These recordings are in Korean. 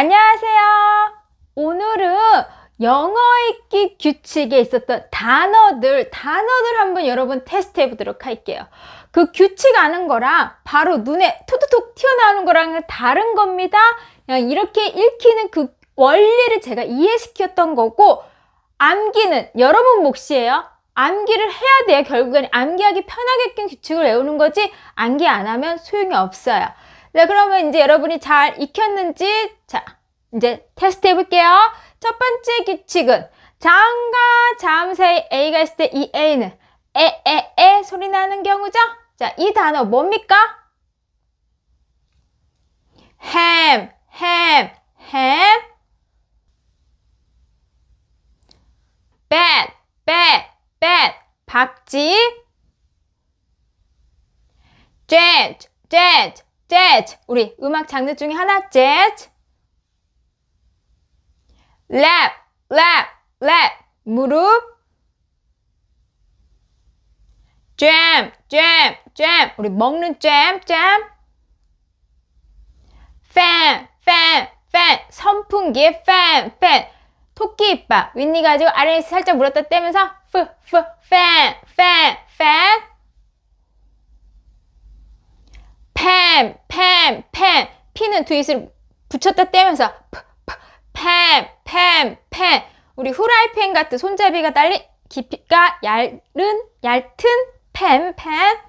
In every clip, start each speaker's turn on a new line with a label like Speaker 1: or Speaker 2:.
Speaker 1: 안녕하세요. 오늘은 영어 읽기 규칙에 있었던 단어들, 단어들 한번 여러분 테스트 해보도록 할게요. 그 규칙 아는 거랑 바로 눈에 톡톡톡 튀어나오는 거랑은 다른 겁니다. 그냥 이렇게 읽히는 그 원리를 제가 이해시켰던 거고, 암기는 여러분 몫이에요. 암기를 해야 돼요. 결국엔 암기하기 편하게끔 규칙을 외우는 거지, 암기 안 하면 소용이 없어요. 네, 그러면 이제 여러분이 잘 익혔는지, 자, 이제 테스트 해볼게요. 첫 번째 규칙은, 자음과 자음 사이 A가 있을 때 이 A는 에, 에, 에 소리 나는 경우죠? 자, 이 단어 뭡니까? 햄, 햄, 햄. bad, bad, bad. 박쥐. jazz, jazz. 우리 음악 장르 중에 하나 jazz. lap, lap, lap. 무릎. jam, jam, jam. 우리 먹는 jam, jam. fan, fan, fan. 선풍기 fan, fan. 토끼 이빨. 윗니 가지고 아래에 살짝 물었다 떼면서 f, f, fan, fan, fan. 팸, 팸, 팸. 피는 트윗을 붙였다 떼면서 팸, 팸, 팸. 우리 후라이팬 같은 손잡이가 달린 깊이가 얇은, 얇은 팸, 팸.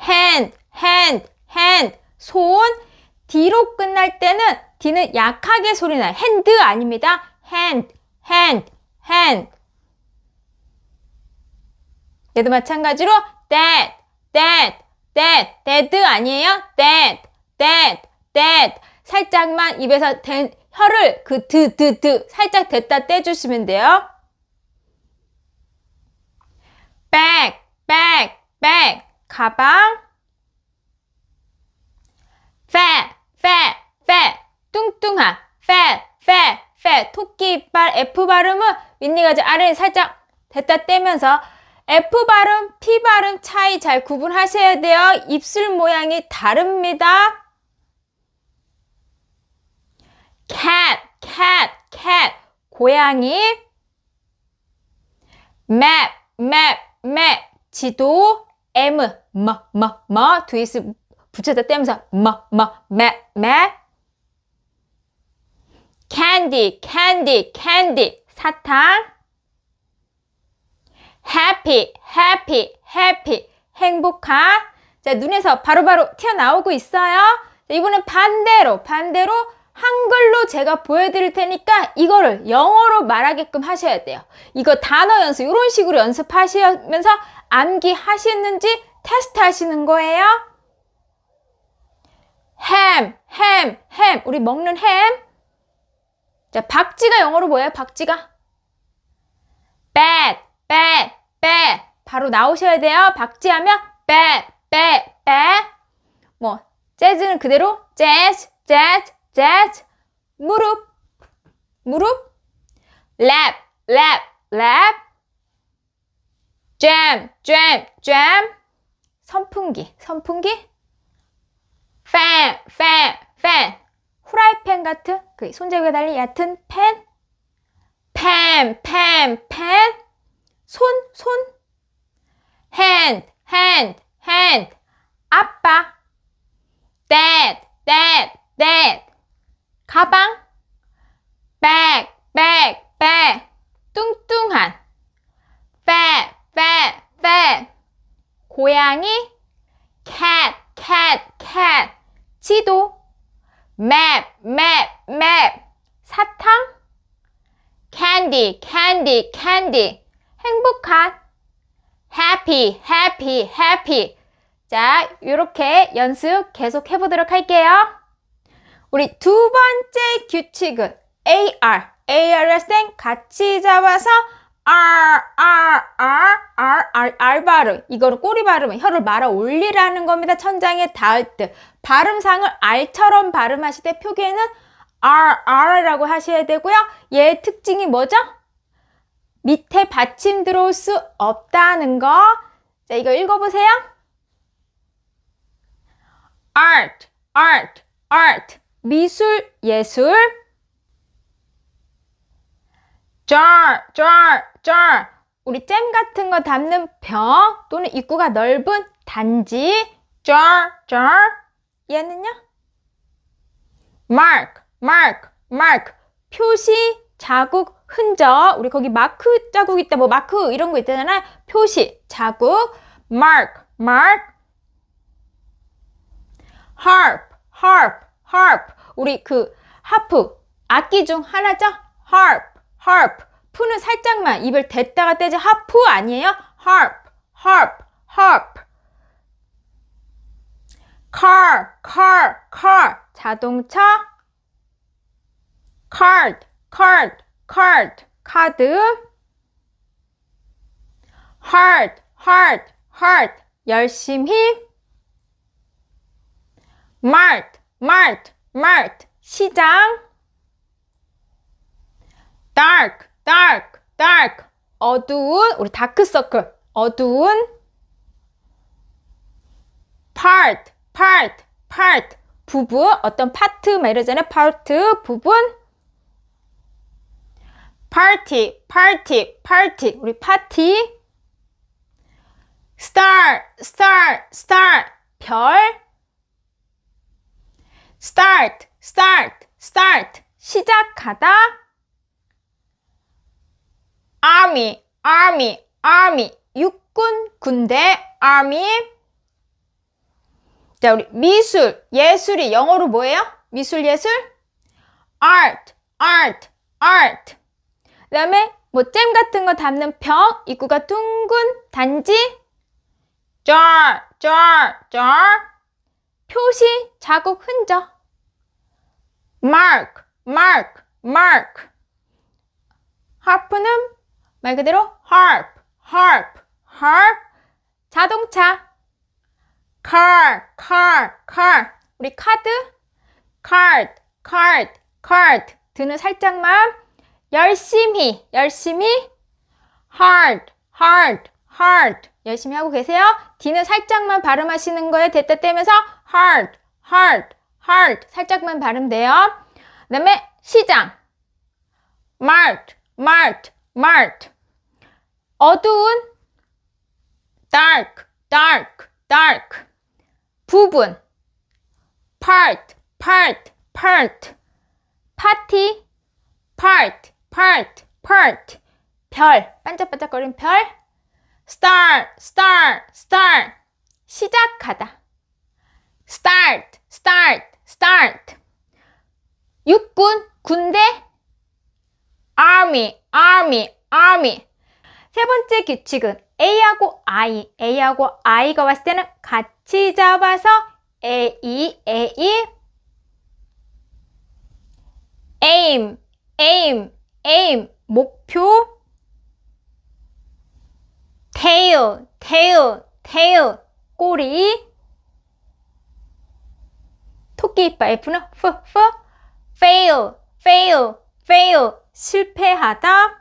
Speaker 1: hand. 손. 뒤로 끝날 때는 D는 약하게 소리 나요. hand 아닙니다. hand. 얘도 마찬가지로 that, that, that, that 아니에요? that, that, that. 살짝만 입에서 댄, 혀를 그 드, 드, 드 살짝 댔다 떼주시면 돼요. bag, bag, bag. 가방. fat, fat, fat. 뚱뚱한. fat, fat, fat. 토끼 이빨 F 발음은 윗니가지 아래에 살짝 댔다 떼면서 F 발음, P 발음 차이 잘 구분하셔야 돼요. 입술 모양이 다릅니다. cat, cat, cat. 고양이. map, map, map. 지도. M, 뭐, 뭐, 뭐. 트윗을 붙였다 떼면서 뭐, 뭐, map, map. candy, candy, candy. 사탕. Happy, happy, happy. 행복한. 자, 눈에서 바로 바로 튀어나오고 있어요. 자, 이번엔 반대로, 반대로 한글로 제가 보여드릴 테니까 이거를 영어로 말하게끔 하셔야 돼요. 이거 단어 연습, 이런 식으로 연습하시면서 암기 하시는지 테스트 하시는 거예요. 햄, 햄, 햄. 우리 먹는 햄. 자, 박쥐가 영어로 뭐예요? 박쥐가? bad, bad, bad. 바로 나오셔야 돼요. 박쥐 하면 bad, bad, bad. 뭐, 재즈는 그대로 jazz, jazz, jazz. 무릎, 무릎. lap, lap, lap. jam, jam, jam. 선풍기, 선풍기. fan, fan, fan. 후라이팬 같은 그 손잡이가 달린 얕은 팬. 팬, 팬, 팬. 손, 손. hand, hand, hand. 아빠. dad, dad, dad. 가방. bag, bag, bag. 뚱뚱한. fat, fat, fat. 고양이. cat, cat, cat. 지도. map, map, map. 사탕. candy, candy, candy. 행복한. happy, happy, happy. 자, 이렇게 연습 계속 해보도록 할게요. 우리 두 번째 규칙은 AR. AR을 쌩 같이 잡아서 R, R, R, R, R, R 발음. 이거를 꼬리 발음은 혀를 말아 올리라는 겁니다. 천장에 닿을 때. 발음상을 R처럼 발음하실 때 표기에는 R, R라고 하셔야 되고요. 얘의 특징이 뭐죠? 밑에 받침 들어올 수 없다는 거. 자, 이거 읽어보세요. art, art, art. 미술 예술. jar jar jar. 우리 잼 같은 거 담는 병 또는 입구가 넓은 단지. jar jar. 얘는요? Mark mark mark. 표시 자국 흔적 우리 거기 마크 자국 있다 뭐 마크 이런 거 있잖아요 표시 자국 mark mark harp harp harp. 우리 그 하프 악기 중 하나죠? harp harp. 푸는 살짝만 입을 댔다가 떼지 하프 아니에요? harp harp harp. car car car. 자동차 card card card 카드 hard hard hard 열심히 mart mart mart 시장 dark dark dark 어두운 우리 다크서클 어두운 part part part 부분 어떤 파트 막 이러잖아요 part 부분 party party party 우리 파티 star star star 별 start start start 시작하다 army army army 육군 군대 army 자 우리 미술 예술이 영어로 뭐예요? 미술 예술 art art art 그 다음에 뭐 잼 같은 거 담는 병 입구가 둥근 단지 jar jar jar 표시 자국 흔적 mark mark mark harp는 말 그대로 harp harp harp 자동차 car car car 우리 카드 card card card 드는 살짝만 열심히 열심히 hard hard hard 열심히 하고 계세요 D는 살짝만 발음하시는 거에 됐다 떼면서 hard hard hard 살짝만 발음돼요 그 다음에 시장 mart mart mart 어두운 dark dark dark 부분 part part part 파티 part part part 별 반짝반짝거리는 별 star star star 시작하다 start start start 육군 군대 army army army 세 번째 규칙은 A하고 I, A하고 I가 왔을 때는 같이 잡아서 A, A, aim, aim, aim, 목표 tail, tail, tail, 꼬리 토끼 이빨 F는 F, F, fail, fail, fail, 실패하다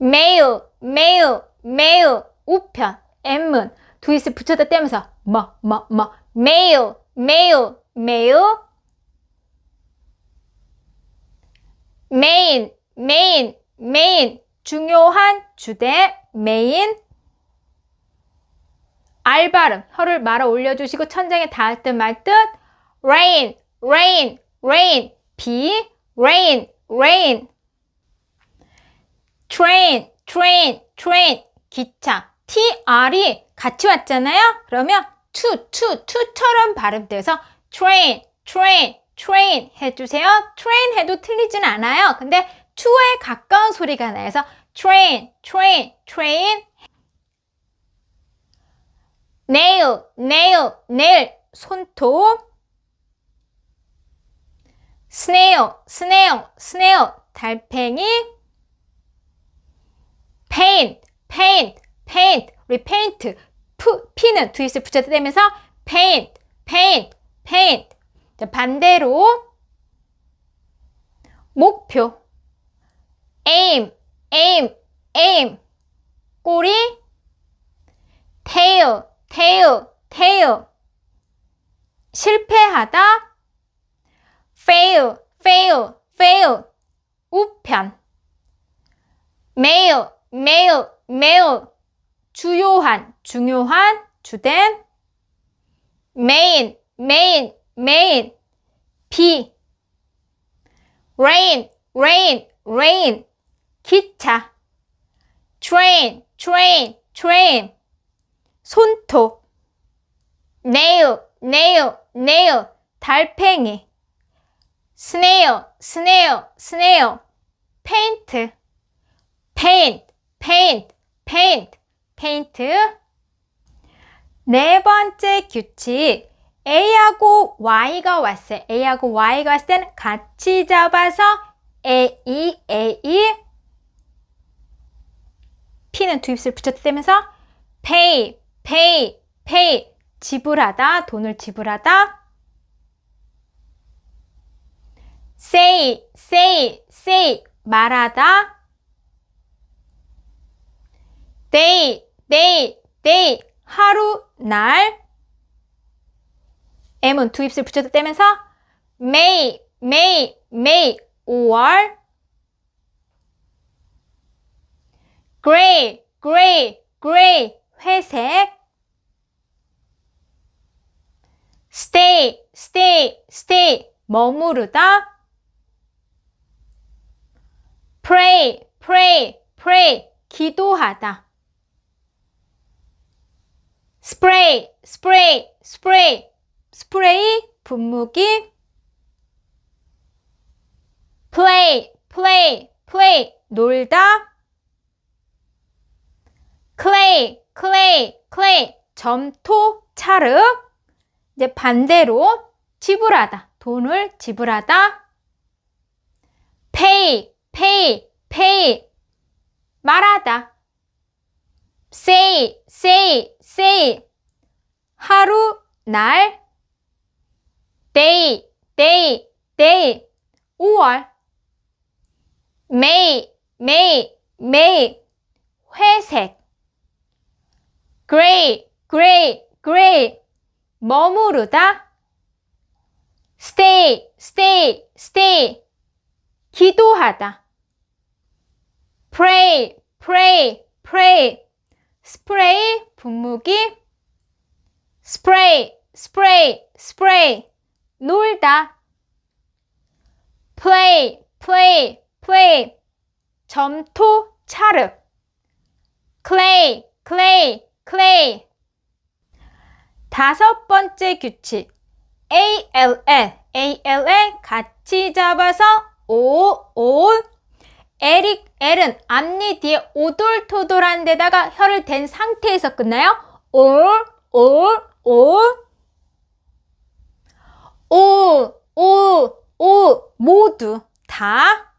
Speaker 1: mail, mail, mail, 우편, M은 두이스 붙여다 떼면서 뭐, 뭐, 뭐, mail, mail, mail, main, main, main, 중요한 주대, main, 알 발음, 혀를 말아 올려주시고 천장에 닿을 듯말 듯, rain, rain, rain, 비, rain, rain, train, train, train, 기차, tr이 같이 왔잖아요. 그러면 to, to, to처럼 발음돼서 train, train, train 해주세요. train 해도 틀리진 않아요. 근데 to에 가까운 소리가 나서 train, train, train. nail, nail, nail, 손톱. snail, snail, snail, 달팽이. paint, paint, paint, 우리 paint, 푸, P는 트위스트 붙여서 되면서 paint, paint, paint. 자, 반대로 목표 aim, aim, aim. 꼬리 tail, tail, tail. 실패하다 fail, fail, fail 우편 mail, mail, mail 주요한, 중요한, 주된 main, main, main 비 rain, rain, rain 기차 train, train, train 손톱 nail, nail, nail 달팽이 snail, snail, snail paint, paint, paint, paint, paint 네 번째 규칙 A하고 Y가 왔어요. A하고 Y가 왔을 때는 같이 잡아서 A, E, A, E P는 두 입술 붙여대면서 pay, pay, pay 지불하다, 돈을 지불하다 say, say, say 말하다 day, day, day 하루, 날 M은 두 입술 붙여서 떼면서 May, May, May 5월 Gray, Gray, Gray 회색 Stay, Stay, Stay 머무르다 Pray, Pray, Pray 기도하다 Spray, Spray, Spray 스프레이, 분무기, play, play, play, 놀다, clay, clay, clay, 점토, 찰흙. 이제 반대로 지불하다, 돈을 지불하다, pay, pay, pay, 말하다, say, say, say, 하루, 날, day, day, day 5월 May, May, May 회색 gray, gray, gray 머무르다 stay, stay, stay 기도하다 pray, pray, pray spray 분무기 spray, spray, spray 놀다. play, play, play. 점토, 찰흙 clay, clay, clay. 다섯 번째 규칙. ALL, ALL 같이 잡아서 O, O. L이, L은 앞니 뒤에 오돌토돌한 데다가 혀를 댄 상태에서 끝나요. 올, 올, 올 오, 오, 오 모두 다?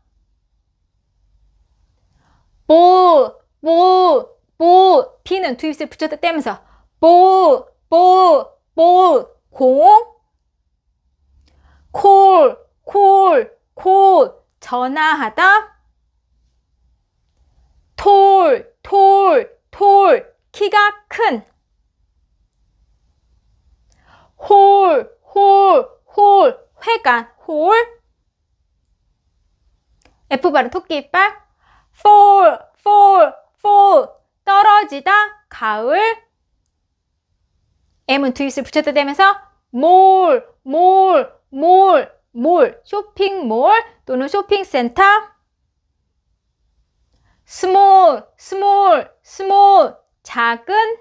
Speaker 1: 보, 보, 보. 두 입술 붙였다 떼면서 보, 보, 보. 공, 콜, 콜, 콜. 전화하다? 톨, 톨, 톨. 키가 큰? 홀, 홀, 홀, 회관, 홀. F 발음 토끼 이빨. fall, fall, fall. 떨어지다, 가을. M은 두 입술 붙였다 대면서 몰, 몰, 몰, 몰. 쇼핑몰 또는 쇼핑센터. small, small, small. 작은.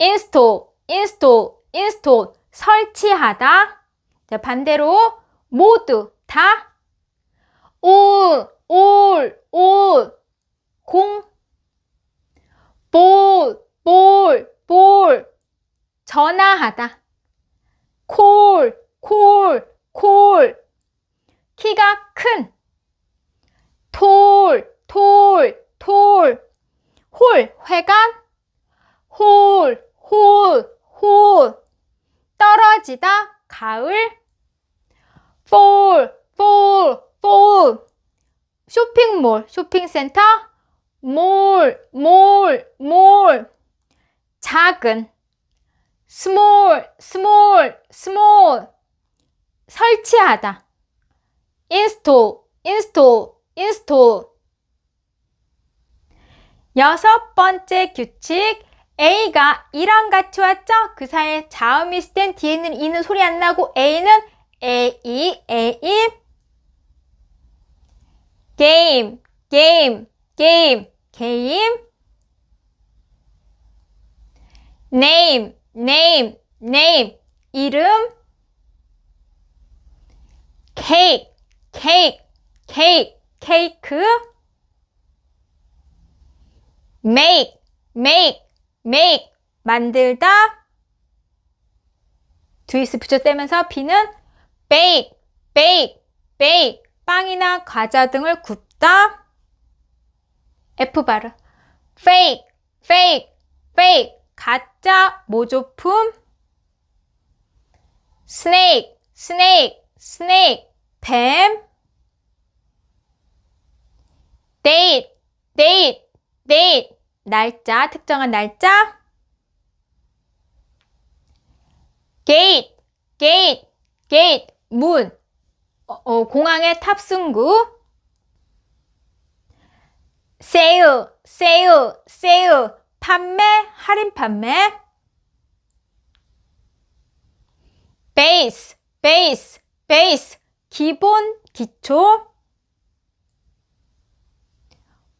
Speaker 1: install, install, install 설치하다. 자, 반대로 모두 다 all, all, all 공 ball, ball, ball 전화하다. call, call, call 키가 큰 tall, tall, tall 홀 회관 홀, 홀, 홀 떨어지다 가을 fall, fall, fall 쇼핑몰, 쇼핑센터 몰, 몰, 몰 작은 small, small, small. 설치하다. install, install, install. 여섯 번째 규칙. A가 이랑 같이 왔죠? 그 사이에 자음이 있을 땐 뒤에는 이는 소리 안 나고 A는 A, E, A, E. 게임, 게임, 게임, 게임. name, name, name. 이름. cake, cake, cake, 케이크. make, make, make. 만들다. 두이스 붙여떼면서 B는 bake, bake, bake. 빵이나 과자 등을 굽다. F 발음. fake, fake, fake. 가짜 모조품. snake, snake, snake. 뱀. date, date, date. 날짜, 특정한 날짜. gate, gate, gate. 문. 어, 어, 공항의 탑승구. sale, sale, sale. 판매, 할인 판매. base, base, base. 기본, 기초.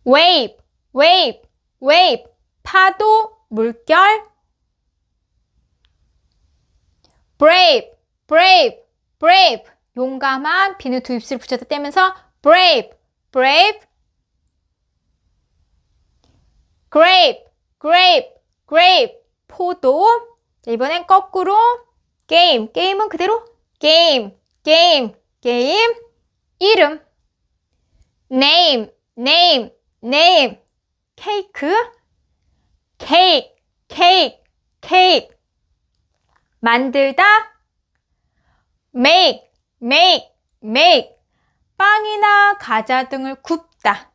Speaker 1: wave, wave, wave. 파도, 물결. brave, brave, brave. 용감한 비누 두 입술 붙여서 떼면서 brave, brave. grape, grape, grape. 포도. 자, 이번엔 거꾸로 게임. 게임은 그대로 게임, 게임, 게임. 이름. name, name, name. 케이크. 케이크, 케이크, 케이크. 만들다. make, make, make. 빵이나 과자 등을 굽다.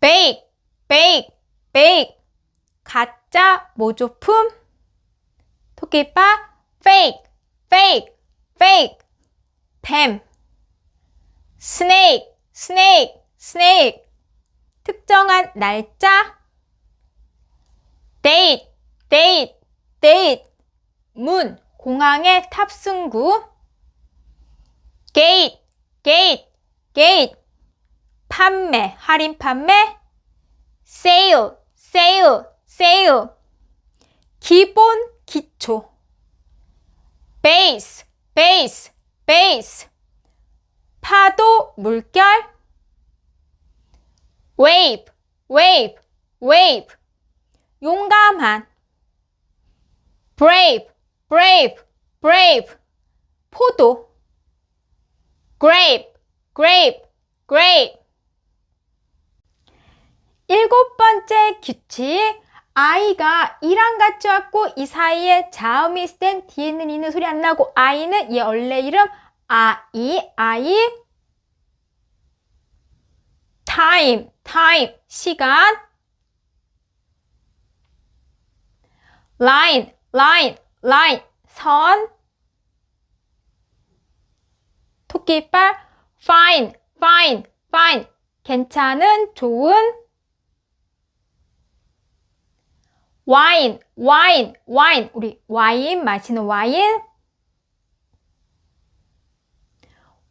Speaker 1: bake, bake, bake. 가짜 모조품. 토끼빠 fake, fake, fake. 뱀. snake, snake, snake. 특정한 날짜. date, date, date. 문, 공항의 탑승구. gate, gate, gate. 판매, 할인 판매. sale, sale, sale. 기본, 기초. base, base, base. 파도, 물결. Wave, wave, wave. 용감한. brave, brave, brave. 포도. grape, grape, grape. 일곱 번째 규칙. 아이가 이랑 같이 왔고 이 사이에 자음이 있을 땐 뒤에는 이는 소리 안 나고 아이는 얘 원래 이름 아이 아이 time time 시간 line line line 선 토끼빨 fine fine fine 괜찮은 좋은 와인, 와인, 와인. 우리 와인 마시는 와인.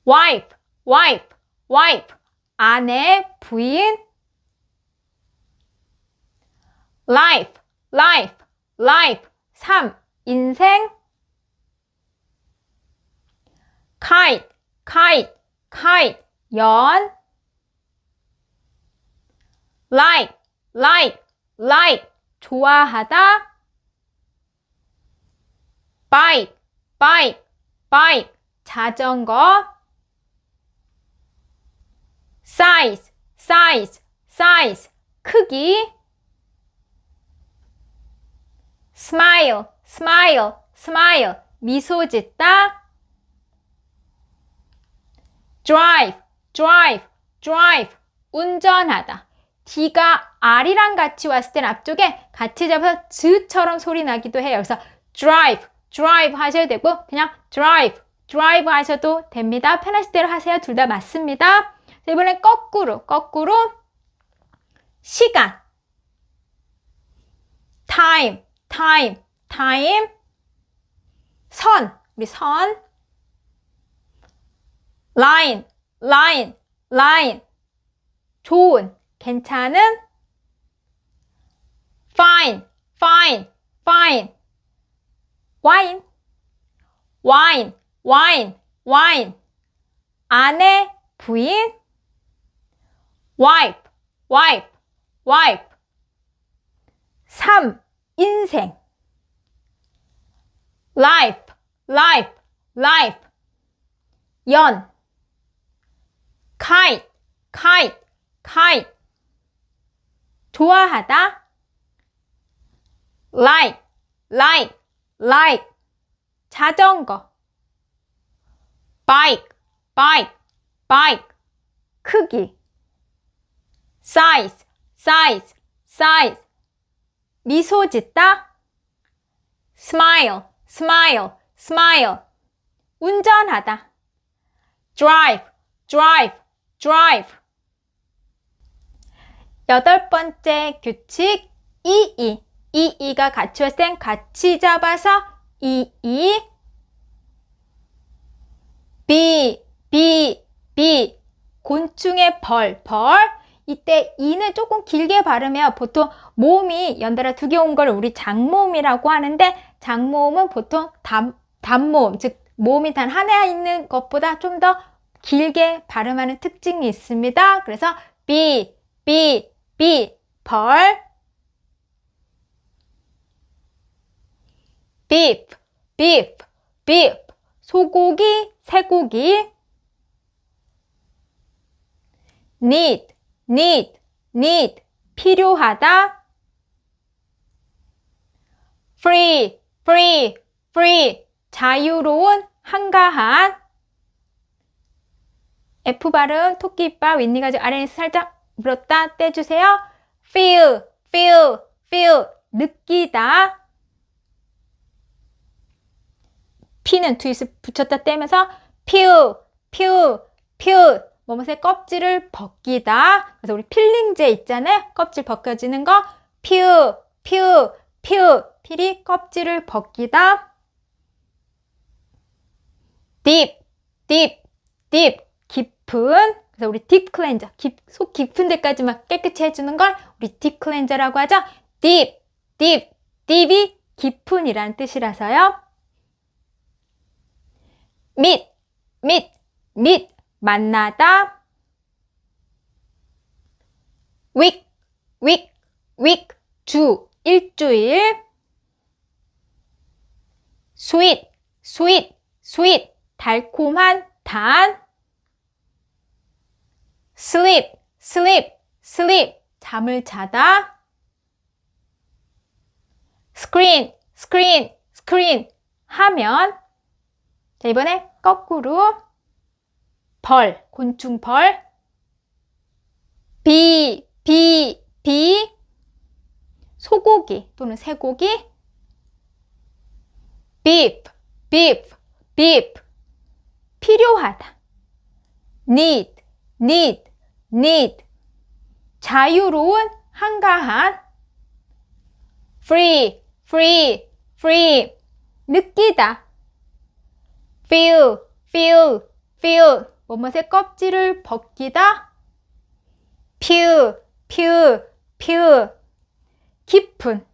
Speaker 1: wife, wife, wife. 아내, 부인. life, life, life. 삶, 인생. kite, kite, kite. 연. like, like, like. 좋아하다. bike, bike, bike. 자전거. Size, size, size. 크기. smile, smile, smile. 미소 짓다. drive, drive, drive. 운전하다. D가 R이랑 같이 왔을 땐 앞쪽에 같이 잡아서 즈처럼 소리 나기도 해요. 그래서 drive, drive 하셔도 되고 그냥 drive, drive 하셔도 됩니다. 편하실 대로 하세요. 둘 다 맞습니다. 자, 이번엔 거꾸로, 거꾸로 시간 time, time, time 선, 우리 선 line, line, line 좋은, 괜찮은 fine, fine, fine wine, wine, wine, wine 아내, 부인 wife, wife, wife 삶, 인생 life, life, life 연 kite, kite, kite 좋아하다 like, like, like 자전거 bike, bike, bike 크기 size, size, size 미소 짓다 smile, smile, smile 운전하다 drive, drive, drive 여덟 번째 규칙 이이 이이가 같이 왔을 땐 같이 잡아서 이이 비, 비, 비 곤충의 벌, 벌 이때 이는 조금 길게 바르면 보통 모음이 연달아 두 개 온 걸 우리 장모음이라고 하는데 장모음은 보통 단, 단모음 즉 모음이 단 하나 있는 것보다 좀 더 길게 발음하는 특징이 있습니다. 그래서 비, 비, 비, 벌 beef, beef, beef 소고기, 쇠고기 need, need, need 필요하다. free, free, free 자유로운, 한가한. F 발음, 토끼 이빨, 윗니가 아래에서 살짝 물었다 떼주세요. feel, feel, feel 느끼다. P는 트윗을 붙였다 떼면서 퓨, 퓨, 퓨 뭐뭐의 껍질을 벗기다. 그래서 우리 필링제 있잖아요. 껍질 벗겨지는 거 퓨, 퓨, 퓨 필이 껍질을 벗기다. 딥, 딥, 딥 깊은 그래서 우리 딥 클렌저 깊, 속 깊은 데까지만 깨끗이 해주는 걸 우리 딥 클렌저라고 하죠. 딥, 딥, 딥이 깊은이라는 뜻이라서요. meet, meet, meet 만나다 week, week, week 주 일주일 sweet, sweet, sweet 달콤한 단 sleep, sleep, sleep 잠을 자다 screen, screen, screen 화면 자, 이번에 거꾸로 벌, 곤충 벌. 비, 비, 비. 소고기 또는 쇠고기. beef, beef, beef. 필요하다. need, need, need. 자유로운, 한가한. free, free, free. 느끼다. feel, feel, feel. 뭐뭇의 껍질을 벗기다. pew, pew, pew. 깊은.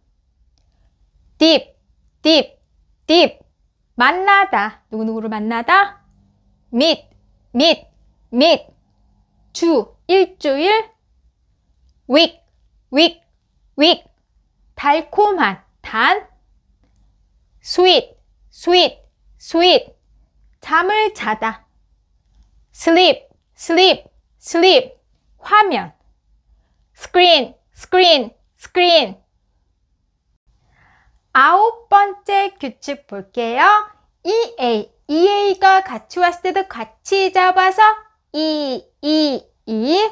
Speaker 1: deep, deep, deep. 만나다. 누구누구를 만나다. meet, meet, meet. 주, 일주일. week, week, week. 달콤한, 단. sweet, sweet, sweet. 잠을 자다. Sleep, sleep, sleep. 화면. screen, screen, screen. 아홉 번째 규칙 볼게요. EA, EA가 같이 왔을 때도 같이 잡아서 E, E, E.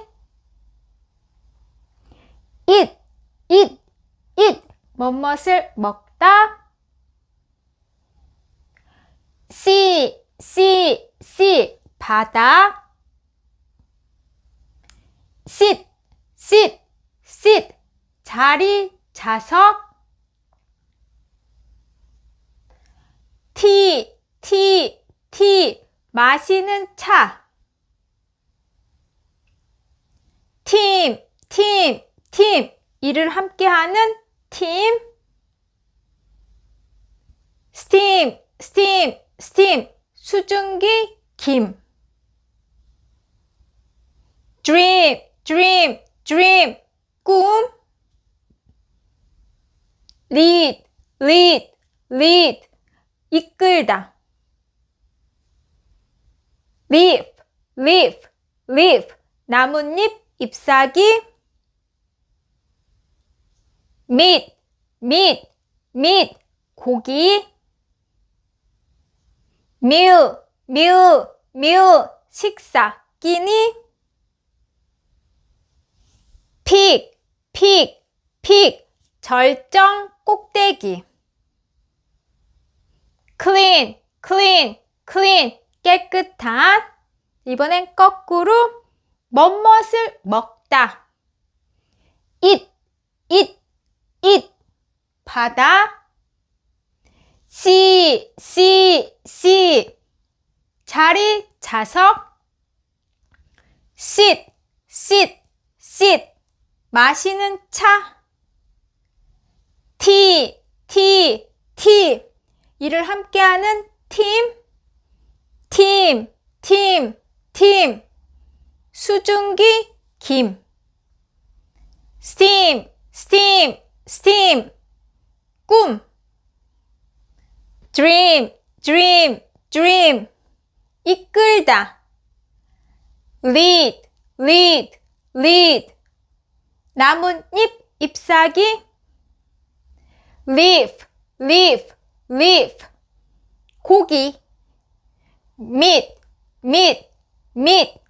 Speaker 1: eat, eat, eat. 뭐뭇을 먹다. sea, sea, sea, 바다. sit, sit, sit, 자리, 좌석. tea, tea, tea, 마시는 차. 팀, 팀, 팀, 일을 함께하는 팀. 스팀, 스팀, 스팀, 수증기, 김. Dream, dream, dream, 꿈. lead, lead, lead, 이끌다. leaf, leaf, leaf, 나뭇잎, 잎사귀. meat, meat, meat, 고기. meal, meal, meal, 식사, 끼니. Peak, peak, peak, 절정, 꼭대기. clean, clean, clean, 깨끗한. 이번엔 거꾸로 멋멋을 먹다. eat, eat, eat, 바다. see, see, see, 자리, sit, sit, 마시는 차. tea, tea, tea, 일을 함께하는 팀. 팀, 팀, 팀. 수증기, 김. steam, steam, steam. 꿈. dream, dream, dream. 이끌다. lead, lead, lead. 나뭇잎, 잎사귀. leaf, leaf, leaf. 고기. meat, meat, meat.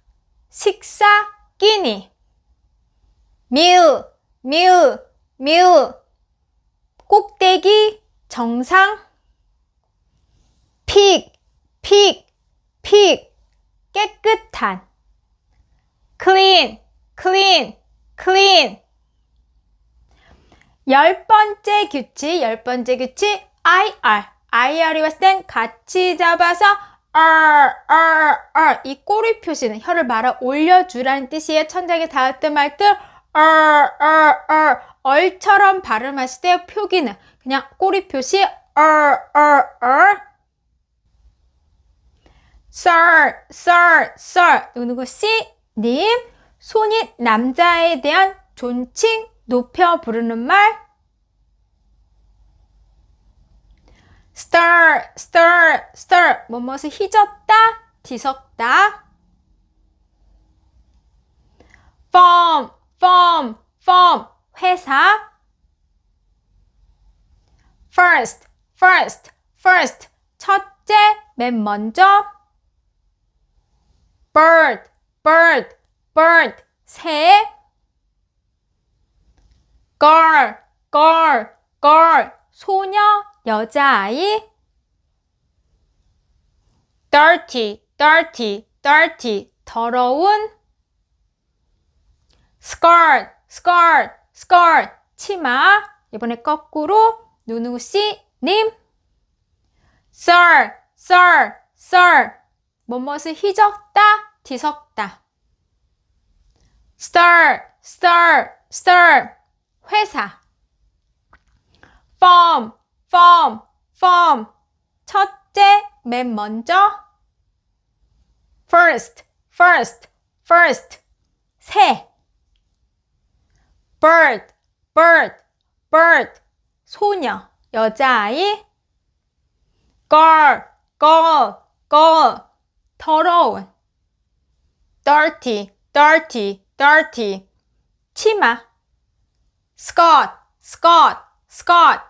Speaker 1: 식사, 끼니. meal, meal, meal. 꼭대기, 정상. peak, peak, peak. 깨끗한. clean, clean, clean. 열 번째 규칙, 열 번째 규칙, IR. IR이 왔을 땐 같이 잡아서 R, R, R. 이 꼬리 표시는 혀를 말아 올려주라는 뜻이에요. 천장에 닿을 말듯 R, R, R. 얼처럼 발음하실 때 표기는 그냥 꼬리 표시 R, R, R. Sir, Sir, Sir. 누구누구 씨, 님. 손이 남자에 대한 존칭, 높여 부르는 말. stir, stir, stir. 뭐뭇을 휘젓다, 뒤섞다. firm, firm, firm. 회사. first, first, first. 첫째, 맨 먼저. bird, bird, bird. 새. girl, girl, girl. 소녀, 여자아이. dirty, dirty, dirty. 더러운. skirt, skirt, skirt. 치마. 이번에 거꾸로 누누 씨, 님. sir, sir, sir. 뭐뭇을 휘젓다, 뒤섞다. Stir, stir, stir. 회사. firm, firm, firm. 첫째, 맨 먼저. first, first, first. 새. bird, bird, bird. 소녀, 여자아이. girl, girl, girl. 더러운. dirty, dirty, dirty. 치마. skirt, skirt, skirt.